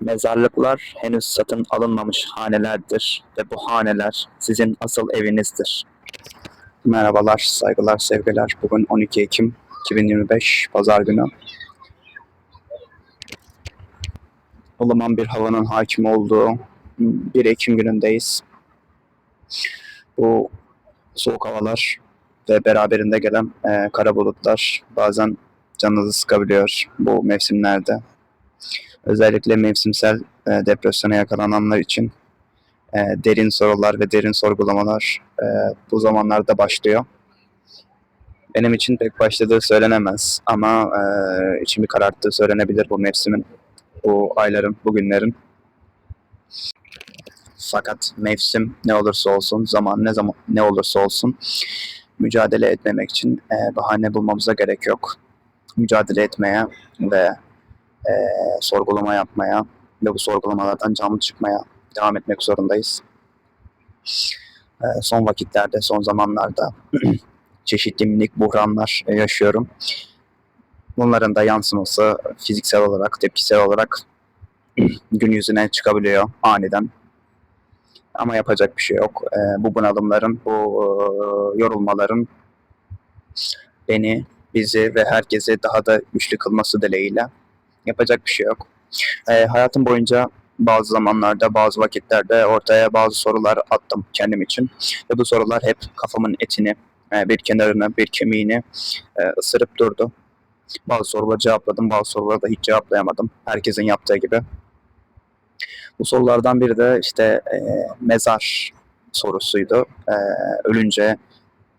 Mezarlıklar henüz satın alınmamış hanelerdir ve bu haneler sizin asıl evinizdir. Merhabalar, saygılar, sevgiler. Bugün 12 Ekim 2025 Pazar günü. ılıman bir havanın hakim olduğu 1 Ekim günündeyiz. Bu soğuk havalar ve beraberinde gelen e, kara bulutlar bazen canınızı sıkabiliyor bu mevsimlerde. Özellikle mevsimsel e, depresyona yakalananlar için e, derin sorular ve derin sorgulamalar e, bu zamanlarda başlıyor. Benim için pek başladığı söylenemez ama e, içimi kararttığı söylenebilir bu mevsimin, bu ayların, bu günlerin. Fakat mevsim ne olursa olsun, zaman ne zaman ne olursa olsun mücadele etmemek için e, bahane bulmamıza gerek yok. Mücadele etmeye ve e, sorgulama yapmaya ve bu sorgulamalardan canlı çıkmaya devam etmek zorundayız. E, son vakitlerde, son zamanlarda çeşitli minik buhranlar yaşıyorum. Bunların da yansıması fiziksel olarak, tepkisel olarak gün yüzüne çıkabiliyor aniden. Ama yapacak bir şey yok. E, bu bunalımların, bu e, yorulmaların beni, bizi ve herkesi daha da güçlü kılması dileğiyle yapacak bir şey yok. E, hayatım boyunca bazı zamanlarda, bazı vakitlerde ortaya bazı sorular attım kendim için. Ve bu sorular hep kafamın etini, e, bir kenarını, bir kemiğini e, ısırıp durdu. Bazı soruları cevapladım, bazı soruları da hiç cevaplayamadım. Herkesin yaptığı gibi. Bu sorulardan biri de işte e, mezar sorusuydu. E, ölünce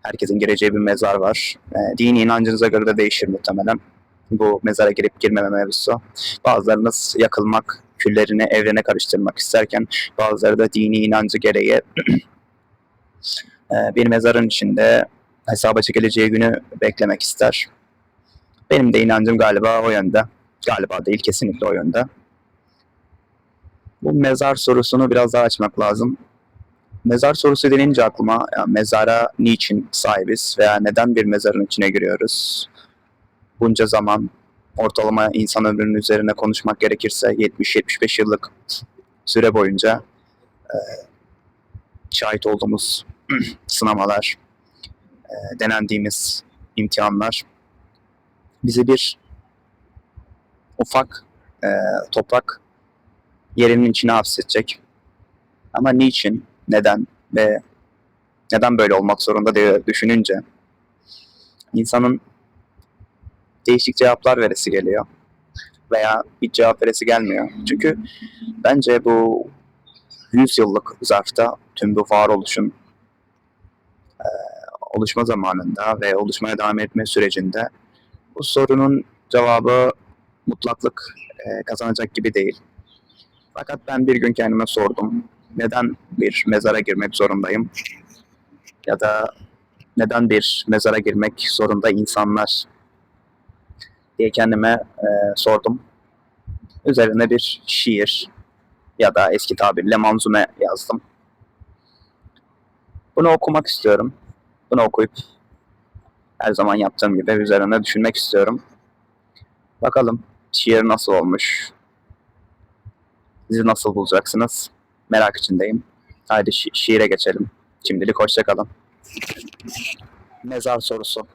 herkesin gireceği bir mezar var. E, dini inancınıza göre de değişir muhtemelen. Bu mezara girip girmeme mevzusu. Bazılarınız yakılmak, küllerini evrene karıştırmak isterken bazıları da dini inancı gereği e, bir mezarın içinde hesaba çekileceği günü beklemek ister. Benim de inancım galiba o yönde. Galiba değil, kesinlikle o yönde. Bu mezar sorusunu biraz daha açmak lazım. Mezar sorusu denince aklıma ya mezara niçin sahibiz veya neden bir mezarın içine giriyoruz? Bunca zaman ortalama insan ömrünün üzerine konuşmak gerekirse 70-75 yıllık süre boyunca e, şahit olduğumuz sınamalar, e, denendiğimiz imtihanlar bizi bir ufak e, toprak yerinin içine hapsedecek. Ama niçin, neden ve neden böyle olmak zorunda diye düşününce insanın değişik cevaplar veresi geliyor. Veya hiç cevap veresi gelmiyor. Çünkü bence bu 100 yıllık zarfta tüm bu varoluşun e, oluşma zamanında ve oluşmaya devam etme sürecinde bu sorunun cevabı mutlaklık e, kazanacak gibi değil. Fakat ben bir gün kendime sordum. Neden bir mezara girmek zorundayım? Ya da neden bir mezara girmek zorunda insanlar diye kendime e, sordum. Üzerine bir şiir ya da eski tabirle manzume yazdım. Bunu okumak istiyorum. Bunu okuyup her zaman yaptığım gibi üzerine düşünmek istiyorum. Bakalım şiir nasıl olmuş? Sizi nasıl bulacaksınız? Merak içindeyim. Haydi şi- şiire geçelim. Şimdilik hoşçakalın. Mezar sorusu.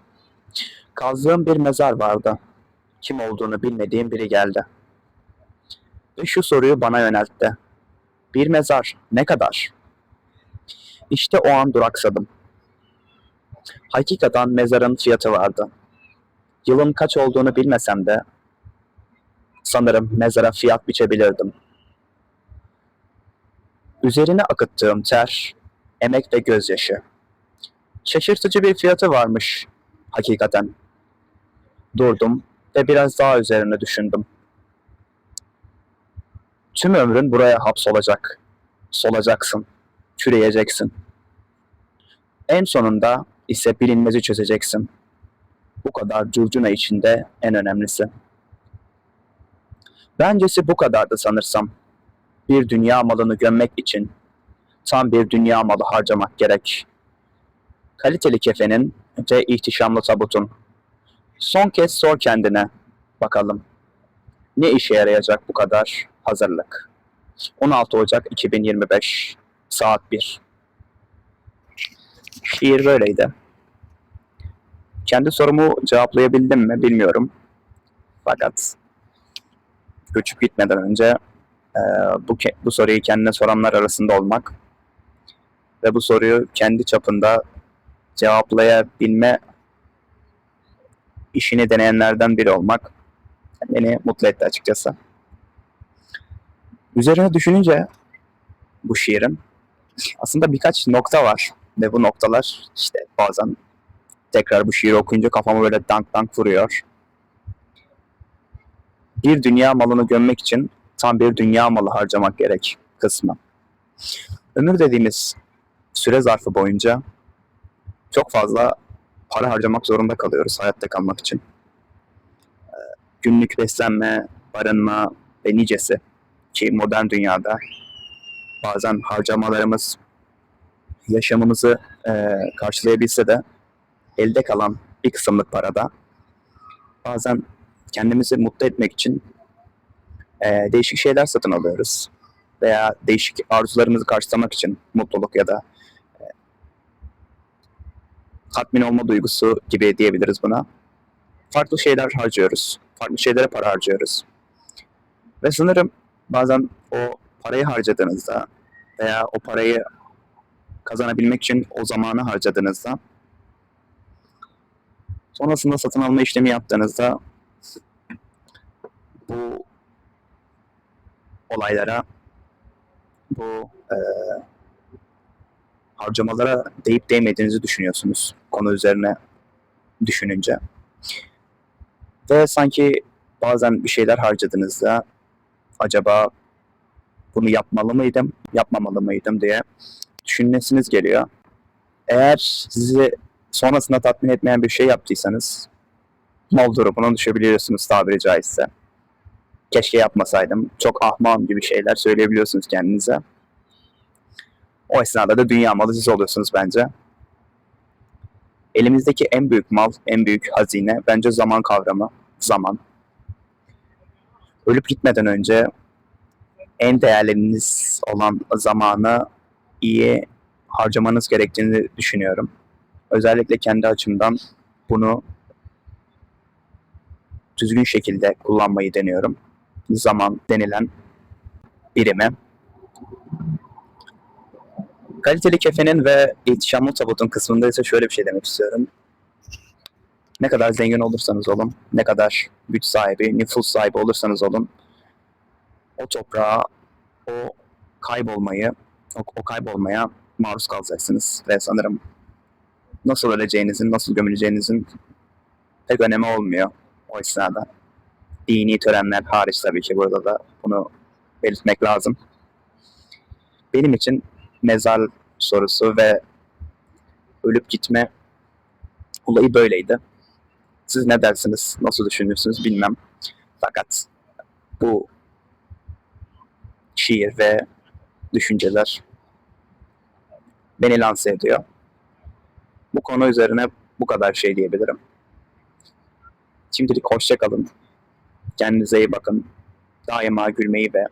Kazdığım bir mezar vardı. Kim olduğunu bilmediğim biri geldi. Ve şu soruyu bana yöneltti. Bir mezar ne kadar? İşte o an duraksadım. Hakikaten mezarın fiyatı vardı. Yılın kaç olduğunu bilmesem de sanırım mezara fiyat biçebilirdim. Üzerine akıttığım ter, emek ve gözyaşı. Şaşırtıcı bir fiyatı varmış hakikaten. Durdum ve biraz daha üzerine düşündüm. Tüm ömrün buraya hapsolacak. Solacaksın. Çürüyeceksin. En sonunda ise bilinmezi çözeceksin. Bu kadar curcuna içinde en önemlisi. Bencesi bu kadardı sanırsam. Bir dünya malını gömmek için tam bir dünya malı harcamak gerek. Kaliteli kefenin ve ihtişamlı tabutun. Son kez sor kendine bakalım. Ne işe yarayacak bu kadar hazırlık. 16 Ocak 2025 saat 1. Şiir böyleydi. Kendi sorumu cevaplayabildim mi bilmiyorum. Fakat göçüp gitmeden önce e, bu bu soruyu kendine soranlar arasında olmak ve bu soruyu kendi çapında cevaplayabilme işini deneyenlerden biri olmak beni mutlu etti açıkçası. Üzerine düşününce bu şiirin aslında birkaç nokta var ve bu noktalar işte bazen tekrar bu şiiri okuyunca kafama böyle dank dank vuruyor. Bir dünya malını gömmek için tam bir dünya malı harcamak gerek kısmı. Ömür dediğimiz süre zarfı boyunca çok fazla para harcamak zorunda kalıyoruz hayatta kalmak için. Ee, Günlük beslenme, barınma ve nicesi ki modern dünyada bazen harcamalarımız yaşamımızı e, karşılayabilse de elde kalan bir kısımlık parada bazen kendimizi mutlu etmek için e, değişik şeyler satın alıyoruz veya değişik arzularımızı karşılamak için mutluluk ya da tatmin olma duygusu gibi diyebiliriz buna. Farklı şeyler harcıyoruz. Farklı şeylere para harcıyoruz. Ve sanırım bazen o parayı harcadığınızda veya o parayı kazanabilmek için o zamanı harcadığınızda sonrasında satın alma işlemi yaptığınızda bu olaylara bu e, harcamalara değip değmediğinizi düşünüyorsunuz konu üzerine düşününce. Ve sanki bazen bir şeyler harcadığınızda acaba bunu yapmalı mıydım, yapmamalı mıydım diye düşünmesiniz geliyor. Eğer sizi sonrasında tatmin etmeyen bir şey yaptıysanız mal durumuna düşebiliyorsunuz tabiri caizse. Keşke yapmasaydım, çok ahmağım gibi şeyler söyleyebiliyorsunuz kendinize. O esnada da dünya malı siz oluyorsunuz bence. Elimizdeki en büyük mal, en büyük hazine bence zaman kavramı. Zaman. Ölüp gitmeden önce en değerleriniz olan zamanı iyi harcamanız gerektiğini düşünüyorum. Özellikle kendi açımdan bunu düzgün şekilde kullanmayı deniyorum. Zaman denilen birimi. Kaliteli kefenin ve ihtişamlı tabutun kısmında ise şöyle bir şey demek istiyorum. Ne kadar zengin olursanız olun, ne kadar güç sahibi, nüfus sahibi olursanız olun, o toprağa, o kaybolmayı, o, o kaybolmaya maruz kalacaksınız. Ve sanırım nasıl öleceğinizin, nasıl gömüleceğinizin pek önemi olmuyor o esnada. Dini törenler hariç tabii ki burada da bunu belirtmek lazım. Benim için mezar sorusu ve ölüp gitme olayı böyleydi. Siz ne dersiniz, nasıl düşünürsünüz bilmem. Fakat bu şiir ve düşünceler beni lanse ediyor. Bu konu üzerine bu kadar şey diyebilirim. Şimdilik hoşça kalın. Kendinize iyi bakın. Daima gülmeyi ve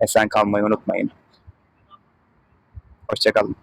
esen kalmayı unutmayın. Hoşça kalın.